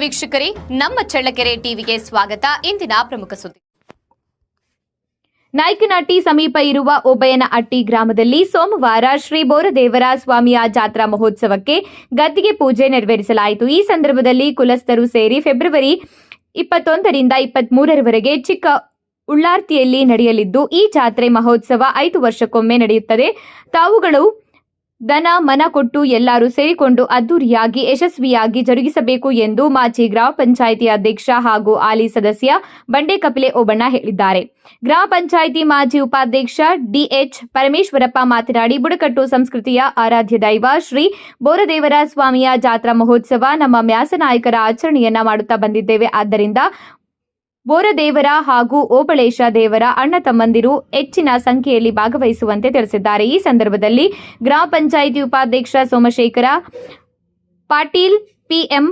ವೀಕ್ಷಕರೇ, ನಮ್ಮ ಚಳ್ಳಕೆರೆ ಟಿವಿಗೆ ಸ್ವಾಗತ. ಇಂದಿನ ಪ್ರಮುಖ ಸುದ್ದಿ. ನಾಯ್ಕನಹಟ್ಟಿ ಸಮೀಪ ಇರುವ ಒಬಯನ ಅಟ್ಟಿ ಗ್ರಾಮದಲ್ಲಿ ಸೋಮವಾರ ಶ್ರೀ ಬೋರದೇವರ ಸ್ವಾಮಿಯ ಜಾತ್ರಾ ಮಹೋತ್ಸವಕ್ಕೆ ಗದ್ದಿಗೆ ಪೂಜೆ ನೆರವೇರಿಸಲಾಯಿತು. ಈ ಸಂದರ್ಭದಲ್ಲಿ ಕುಲಸ್ಥರು ಸೇರಿ ಫೆಬ್ರವರಿ ಇಪ್ಪತ್ತೊಂದರಿಂದ ಇಪ್ಪತ್ಮೂರರವರೆಗೆ ಚಿಕ್ಕ ಉಳ್ಳಾರ್ತಿಯಲ್ಲಿ ನಡೆಯಲಿದ್ದು, ಈ ಜಾತ್ರೆ ಮಹೋತ್ಸವ ಐದು ವರ್ಷಕ್ಕೊಮ್ಮೆ ನಡೆಯುತ್ತದೆ. ತಾವುಗಳು ದನ ಮನ ಕೊಟ್ಟು ಎಲ್ಲರೂ ಸೇರಿಕೊಂಡು ಅದ್ದೂರಿಯಾಗಿ ಯಶಸ್ವಿಯಾಗಿ ಜರುಗಿಸಬೇಕು ಎಂದು ಮಾಜಿ ಗ್ರಾಮ ಪಂಚಾಯಿತಿ ಅಧ್ಯಕ್ಷ ಹಾಗೂ ಆಲಿ ಸದಸ್ಯ ಬಂಡೆ ಕಪಿಲೆ ಓಬಣ್ಣ ಹೇಳಿದ್ದಾರೆ. ಗ್ರಾಮ ಪಂಚಾಯಿತಿ ಮಾಜಿ ಉಪಾಧ್ಯಕ್ಷ ಡಿಎಚ್ ಪರಮೇಶ್ವರಪ್ಪ ಮಾತನಾಡಿ, ಬುಡಕಟ್ಟು ಸಂಸ್ಕೃತಿಯ ಆರಾಧ್ಯ ದೈವ ಶ್ರೀ ಬೋರದೇವರ ಸ್ವಾಮಿಯ ಜಾತ್ರಾ ಮಹೋತ್ಸವ ನಮ್ಮ ಮ್ಯಾಸನಾಯಕರ ಆಚರಣೆಯನ್ನ ಮಾಡುತ್ತಾ ಬಂದಿದ್ದೇವೆ. ಆದ್ದರಿಂದ ಬೋರದೇವರ ಹಾಗೂ ಓಬಳೇಶ ದೇವರ ಅಣ್ಣ ತಮ್ಮಂದಿರು ಹೆಚ್ಚಿನ ಸಂಖ್ಯೆಯಲ್ಲಿ ಭಾಗವಹಿಸುವಂತೆ ತಿಳಿಸಿದ್ದಾರೆ. ಈ ಸಂದರ್ಭದಲ್ಲಿ ಗ್ರಾಮ ಪಂಚಾಯಿತಿ ಉಪಾಧ್ಯಕ್ಷ ಸೋಮಶೇಖರ, ಪಾಟೀಲ್, ಪಿಎಂ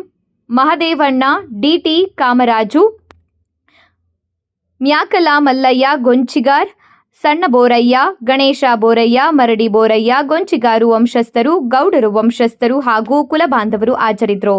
ಮಹದೇವಣ್ಣ, ಡಿಟಿ ಕಾಮರಾಜು, ಮ್ಯಾಕಲ ಮಲ್ಲಯ್ಯ, ಗೊಂಚಿಗಾರ್, ಸಣ್ಣ ಬೋರಯ್ಯ, ಗಣೇಶ ಬೋರಯ್ಯ, ಮರಡಿ ಬೋರಯ್ಯ, ಗೊಂಚಿಗಾರು ವಂಶಸ್ಥರು, ಗೌಡರು ವಂಶಸ್ಥರು ಹಾಗೂ ಕುಲಬಾಂಧವರು ಹಾಜರಿದ್ದರು.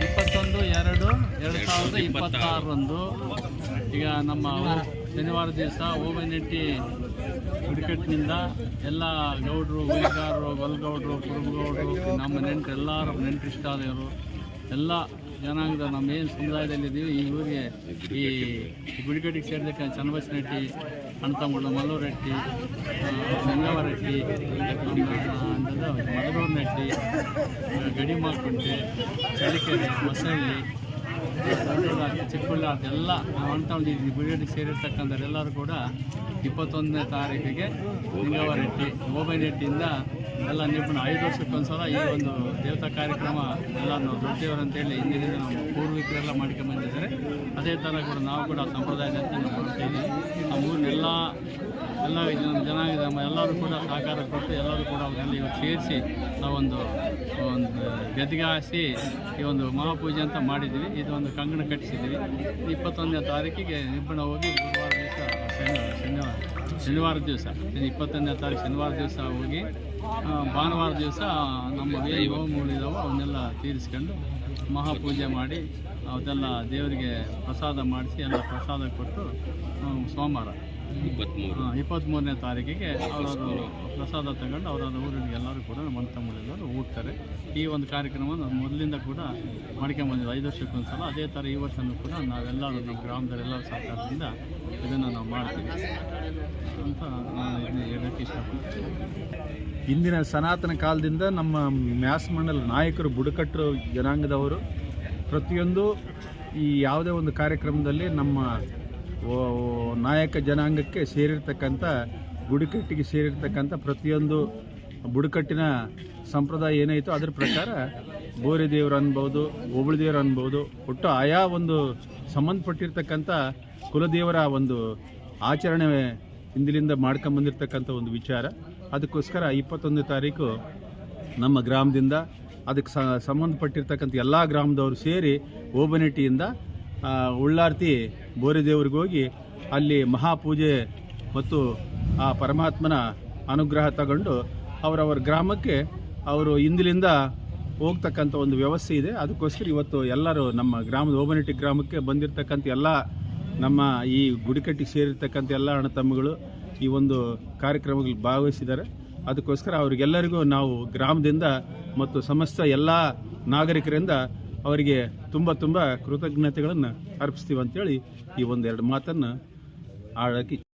ಇಪ್ಪತ್ತೊಂದು ಎರಡು ಎರಡು ಸಾವಿರದ ಇಪ್ಪತ್ತಾರರಂದು ಈಗ ನಮ್ಮ ಶನಿವಾರ ದಿವಸ ಓಬನಟ್ಟಿ ಹುಡುಕಟ್ಟಿನಿಂದ ಎಲ್ಲ ಗೌಡರು, ಹುಲಿಗಾರರು ಗೊಲ್ಗೌಡರು ಕುರುಬಗೌಡರು, ನಮ್ಮ ನೆಂಟರು ಎಲ್ಲರೂ ನೆಂಟರಿಷ್ಟಾದವರು ಎಲ್ಲ ಜನಾಂಗದ ನಮ್ಮ ಏನು ಸಮುದಾಯದಲ್ಲಿದ್ದೀವಿ ಈ ಊರಿಗೆ ಈ ಗುಡಿಗಟ್ಟಿಗೆ ಸೇರಿದಕ್ಕೆ ಚನ್ನಬಸನಟ್ಟಿ ಅಣ್ತಮ್ಮಗಳು ಮಲ್ಲೂರಟ್ಟಿ ಗಂಗವರಟ್ಟಿ ಮದಗೂರಿನಟ್ಟಿ ಗಡಿ ಗಡಿಮಾಕುಂಟೆ ಚಳಿಕೆರೆ ದೊಡ್ಡದಾಗಿ ಚಿಕ್ಕಬಳ್ಳಾರ್ತಿ ಎಲ್ಲ ನಾವು ಅಣ್ತಂದಿದ್ದೀವಿ ಸೇರಿರ್ತಕ್ಕಂಥವರೆಲ್ಲರೂ ಸೇರಿರ್ತಕ್ಕಂಥವ್ರೆಲ್ಲರೂ ಕೂಡ ಇಪ್ಪತ್ತೊಂದನೇ ತಾರೀಕಿಗೆ ಲಿಂಗವರೆಟ್ಟಿ ಓಬೈನೆಟ್ಟಿಯಿಂದ ಎಲ್ಲ ನಿಪುಣ ಐದು ವರ್ಷಕ್ಕೊಂದ್ಸಲ ಈ ಒಂದು ದೇವತಾ ಕಾರ್ಯಕ್ರಮ ಎಲ್ಲ ನಾವು ದೊಡ್ಡದೇವರು ಅಂತೇಳಿ ಹಿಂದಿನಿಂದ ನಮ್ಮ ಪೂರ್ವಿಕರೆಲ್ಲ ಮಾಡ್ಕೊಂಡು ಬಂದಿದ್ದಾರೆ. ಅದೇ ಥರ ಕೂಡ ನಾವು ಕೂಡ ಸಂಪ್ರದಾಯದಂತೆ ನಾವು ಮಾಡ್ತೀವಿ ಆ ಊರಿನೆಲ್ಲ ಎಲ್ಲ ಜನ- ನಮ್ಮ ಎಲ್ಲರೂ ಕೂಡ ಸಹಕಾರ ಕೊಟ್ಟು ಎಲ್ಲರೂ ಕೂಡ ಅವನ್ನೆಲ್ಲ ಇವತ್ತು ಸೇರಿಸಿ ನಾವೊಂದು ಒಂದು ಗದ್ದಿಗೆ ಹಾಸಿ ಈ ಒಂದು ಮಹಾಪೂಜೆ ಅಂತ ಮಾಡಿದ್ದೀವಿ ಇದು ಒಂದು ಕಂಗಣ ಕಟ್ಟಿಸಿದ್ವಿ. ಇಪ್ಪತ್ತೊಂದನೇ ತಾರೀಕಿಗೆ ನಿಬ್ಬಣ ಹೋಗಿ ಗುರುವಾರ ದಿವಸ ಶನಿವಾರ ಶನಿವಾರ ಶನಿವಾರ ದಿವಸ. ಇಪ್ಪತ್ತೊಂದನೇ ತಾರೀಕು ಶನಿವಾರ ದಿವಸ ಹೋಗಿ ಭಾನುವಾರ ದಿವಸ ನಮ್ಮ ಏನು ಹೋಮಗಳಿದಾವೋ ಅವನ್ನೆಲ್ಲ ತೀರಿಸ್ಕೊಂಡು ಮಹಾಪೂಜೆ ಮಾಡಿ ಅದೆಲ್ಲ ದೇವರಿಗೆ ಪ್ರಸಾದ ಮಾಡಿಸಿ ಎಲ್ಲ ಪ್ರಸಾದ ಕೊಟ್ಟು ಸೋಮವಾರ. ಸೋಮವಾರ ಇಪ್ಪತ್ತ್ಮೂರನೇ ತಾರೀಕಿಗೆ ಅವರವರು ಪ್ರಸಾದ ತಗೊಂಡು ಅವರವರ ಊರಿಗೆ ಎಲ್ಲರೂ ಕೂಡ ನಮ್ಮ ತಮ್ಮಳೆಲ್ಲರೂ ಹೋಗ್ತಾರೆ ಈ ಒಂದು ಕಾರ್ಯಕ್ರಮವನ್ನು ಮೊದಲಿಂದ ಕೂಡ ಮಾಡ್ಕೊಂಬಂದಿದ್ದು ಐದು ವರ್ಷಕ್ಕೊಂದ್ಸಲ ಅದೇ ಥರ ಈ ವರ್ಷನೂ ಕೂಡ ನಾವೆಲ್ಲರೂ ನಮ್ಮ ಗ್ರಾಮದಲ್ಲೆಲ್ಲರ ಸಹಕಾರದಿಂದ ಇದನ್ನು ನಾವು ಮಾಡ್ತೀವಿ ಅಂತ ನಾನು ಇದನ್ನು ಹೇಳೋಕ್ಕೆ ಇಷ್ಟಪಡ್ತೀನಿ. ಇಂದಿನ ಸನಾತನ ಕಾಲದಿಂದ ನಮ್ಮ ಮ್ಯಾಸ್ ಮಂಡಲ ನಾಯಕರು ಬುಡಕಟ್ಟು ಜನಾಂಗದವರು ಪ್ರತಿಯೊಂದು ಈ ಯಾವುದೇ ಒಂದು ಕಾರ್ಯಕ್ರಮದಲ್ಲಿ ನಮ್ಮ ನಾಯಕ ಜನಾಂಗಕ್ಕೆ ಸೇರಿರ್ತಕ್ಕಂಥ, ಬುಡಕಟ್ಟಿಗೆ ಸೇರಿರ್ತಕ್ಕಂಥ ಪ್ರತಿಯೊಂದು ಬುಡಕಟ್ಟಿನ ಸಂಪ್ರದಾಯ ಏನೈತೋ ಅದ್ರ ಪ್ರಕಾರ ಬೋರಿ ದೇವರು ಅನ್ಬೋದು ಓಬಳಿ ದೇವರು ಅನ್ಬೋದು, ಒಟ್ಟು ಆಯಾ ಒಂದು ಸಂಬಂಧಪಟ್ಟಿರ್ತಕ್ಕಂಥ ಕುಲದೇವರ ಒಂದು ಆಚರಣೆ ಹಿಂದಿಲಿಂದ ಮಾಡ್ಕೊಂಬಂದಿರ್ತಕ್ಕಂಥ ಒಂದು ವಿಚಾರ. ಅದಕ್ಕೋಸ್ಕರ ಇಪ್ಪತ್ತೊಂದನೇ ತಾರೀಕು ನಮ್ಮ ಗ್ರಾಮದಿಂದ ಅದಕ್ಕೆ ಸಂಬಂಧಪಟ್ಟಿರ್ತಕ್ಕಂಥ ಎಲ್ಲ ಗ್ರಾಮದವರು ಸೇರಿ ಓಬನೆಟ್ಟಿಯಿಂದ ಉಳ್ಳಾರ್ತಿ ಬೋರೆದೇವ್ರಿಗೆ ಹೋಗಿ ಅಲ್ಲಿ ಮಹಾಪೂಜೆ ಮತ್ತು ಆ ಪರಮಾತ್ಮನ ಅನುಗ್ರಹ ತಗೊಂಡು ಅವರವರ ಗ್ರಾಮಕ್ಕೆ ಅವರು ಇಂದಿಲಿಂದ ಹೋಗ್ತಕ್ಕಂಥ ಒಂದು ವ್ಯವಸ್ಥೆ ಇದೆ. ಅದಕ್ಕೋಸ್ಕರ ಇವತ್ತು ಎಲ್ಲರೂ ನಮ್ಮ ಗ್ರಾಮದ ಓಬನಟ್ಟಿ ಗ್ರಾಮಕ್ಕೆ ಬಂದಿರತಕ್ಕಂಥ ಎಲ್ಲ ನಮ್ಮ ಈ ಗುಡಿಕಟ್ಟಿಗೆ ಸೇರಿರ್ತಕ್ಕಂಥ ಎಲ್ಲ ಅಣ್ಣ ತಮ್ಮಗಳು ಈ ಒಂದು ಕಾರ್ಯಕ್ರಮಗಳು ಭಾಗವಹಿಸಿದ್ದಾರೆ. ಅದಕ್ಕೋಸ್ಕರ ಅವರಿಗೆಲ್ಲರಿಗೂ ನಾವು ಗ್ರಾಮದಿಂದ ಮತ್ತು ಸಮಸ್ತ ಎಲ್ಲ ನಾಗರಿಕರಿಂದ ಅವರಿಗೆ ತುಂಬ ತುಂಬ ಕೃತಜ್ಞತೆಗಳನ್ನು ಅರ್ಪಿಸ್ತೀವಿ ಅಂತೇಳಿ ಈ ಒಂದೆರಡು ಮಾತನ್ನು ಆಡೋಕ್ಕೆ